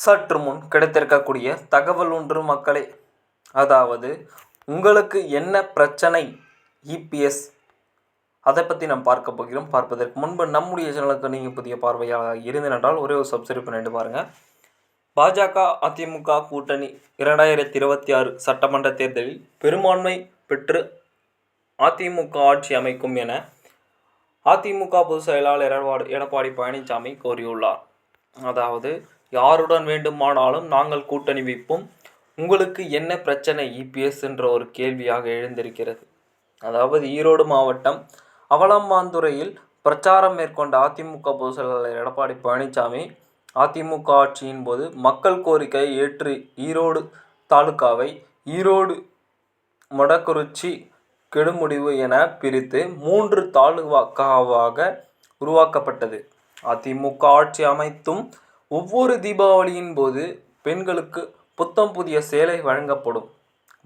சற்று முன் கிடைத்திருக்கக்கூடிய தகவல் ஒன்று மக்களே. அதாவது உங்களுக்கு என்ன பிரச்சனை? இபிஎஸ் அதை பற்றி நாம் பார்க்க போகிறோம். பார்ப்பதற்கு முன்பு நம்முடைய சேனலுக்கு நீங்கள் புதிய பார்வையாளராக இருந்தென்றால் ஒரே ஒரு சப்ஸ்கிரைப் பண்ணிட்டு பாருங்கள் பாஜக அதிமுக கூட்டணி இரண்டாயிரத்தி இருபத்தி ஆறு சட்டமன்ற தேர்தலில் பெரும்பான்மை பெற்று அதிமுக ஆட்சி அமைக்கும் என அதிமுக பொதுச் செயலாளர் எடப்பாடி எடப்பாடி பழனிசாமி கோரியுள்ளார் அதாவது யாருடன் வேண்டுமானாலும் நாங்கள் கூட்டணி வைப்போம் உங்களுக்கு என்ன பிரச்சனை இபிஎஸ் என்ற ஒரு கேள்வியாக எழுந்திருக்கிறது. அதாவது ஈரோடு மாவட்டம் அவலம்பாந்துறையில் பிரச்சாரம் மேற்கொண்ட அதிமுக பொதுச் செயலாளர் எடப்பாடி பழனிசாமி அதிமுக ஆட்சியின் போது மக்கள் கோரிக்கை ஏற்று ஈரோடு தாலுகாவை ஈரோடு மொடக்குறிச்சி கெடுமுடிவு என பிரித்து மூன்று தாலுகாவாக உருவாக்கப்பட்டது. அதிமுக ஆட்சி அமைத்தும் ஒவ்வொரு தீபாவளியின் போது பெண்களுக்கு புத்தம் புதிய சேலை வழங்கப்படும்.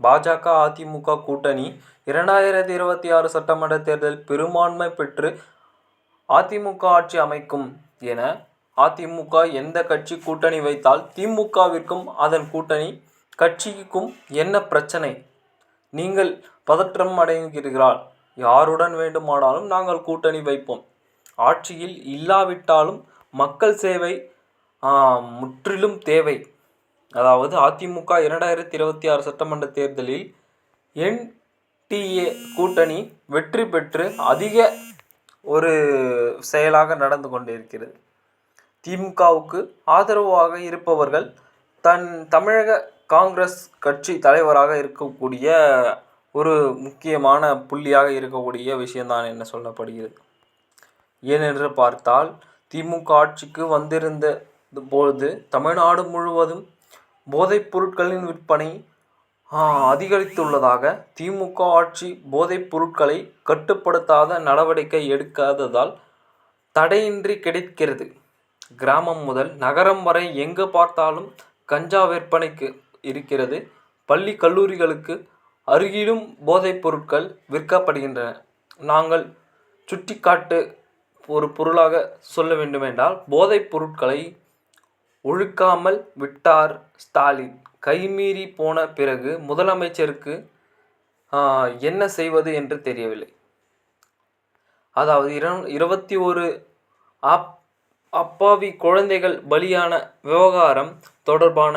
பாஜக அதிமுக கூட்டணி இரண்டாயிரத்தி இருபத்தி ஆறு சட்டமன்ற தேர்தல் பெரும்பான்மை பெற்று அதிமுக ஆட்சி அமைக்கும் என அதிமுக எந்த கட்சி கூட்டணி வைத்தால் திமுகவிற்கும் அதன் கூட்டணி கட்சிக்கும் என்ன பிரச்சனை? நீங்கள் பதற்றம் அடைகிறீர்களால் யாருடன் வேண்டுமானாலும் நாங்கள் கூட்டணி வைப்போம். ஆட்சியில் இல்லாவிட்டாலும் மக்கள் சேவை முற்றிலும் தேவை. அதாவது அதிமுக இரண்டாயிரத்தி இருபத்தி ஆறு சட்டமன்ற தேர்தலில் என்டிஏ கூட்டணி வெற்றி பெற்று அதிக ஒரு செயலாக நடந்து கொண்டிருக்கிறது. திமுகவுக்கு ஆதரவாக இருப்பவர்கள் தன் தமிழக காங்கிரஸ் கட்சி தலைவராக இருக்கக்கூடிய ஒரு முக்கியமான புள்ளியாக இருக்கக்கூடிய விஷயம்தான் என்ன சொல்லப்படுகிறது. ஏனென்று பார்த்தால் திமுக ஆட்சிக்கு வந்திருந்த பொழுது தமிழ்நாடு முழுவதும் போதைப் பொருட்களின் விற்பனை அதிகரித்துள்ளதாக திமுக ஆட்சி போதைப் பொருட்களை கட்டுப்படுத்தாத நடவடிக்கை எடுக்காததால் தடையின்றி கிடைக்கிறது. கிராமம் முதல் நகரம் வரை எங்கு பார்த்தாலும் கஞ்சா விற்பனைக்கு இருக்கிறது. பள்ளி கல்லூரிகளுக்கு அருகிலும் போதைப் பொருட்கள் விற்கப்படுகின்றன. நாங்கள் சுட்டிக்காட்டு ஒரு பொருளாக சொல்ல வேண்டுமென்றால் போதைப் பொருட்களை ஒழுக்காமல் விட்டார் ஸ்டாலின். கைமீறி போன பிறகு முதலமைச்சருக்கு என்ன செய்வது என்று தெரியவில்லை. அதாவது இர இருபத்தி ஒரு அப் அப்பாவி குழந்தைகள் பலியான விவகாரம் தொடர்பான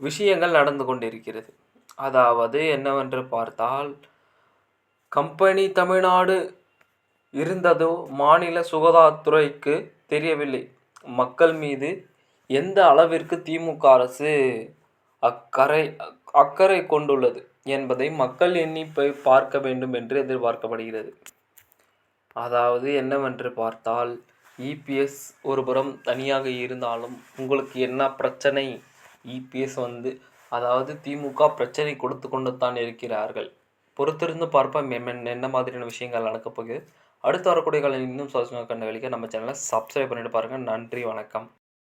விஷயங்கள் நடந்து கொண்டிருக்கிறது. அதாவது என்னவென்று பார்த்தால் கம்பெனி தமிழ்நாடு இருந்ததோ மாநில சுகாதாரத்துறைக்கு தெரியவில்லை. மக்கள் மீது எந்த அளவிற்கு திமுக அரசு அக்கறை அக்கறை கொண்டுள்ளது என்பதை மக்கள் எண்ணி போய் பார்க்க வேண்டும் என்று எதிர்பார்க்கப்படுகிறது. அதாவது என்னவென்று பார்த்தால் இபிஎஸ் ஒருபுறம் தனியாக இருந்தாலும் உங்களுக்கு என்ன பிரச்சனை? இபிஎஸ் வந்து அதாவது திமுக பிரச்சனை கொடுத்து கொண்டு தான் இருக்கிறார்கள். பொறுத்திருந்து பார்ப்போம் என்ன மாதிரியான விஷயங்கள் நடக்கப் போகுது. அடுத்து வரக்கூடிய காலம் இன்னும் சுவாரஸ்யமாக கண்ட நம்ம சேனலை சப்ஸ்கிரைப் பண்ணிட்டு பாருங்கள் நன்றி வணக்கம்.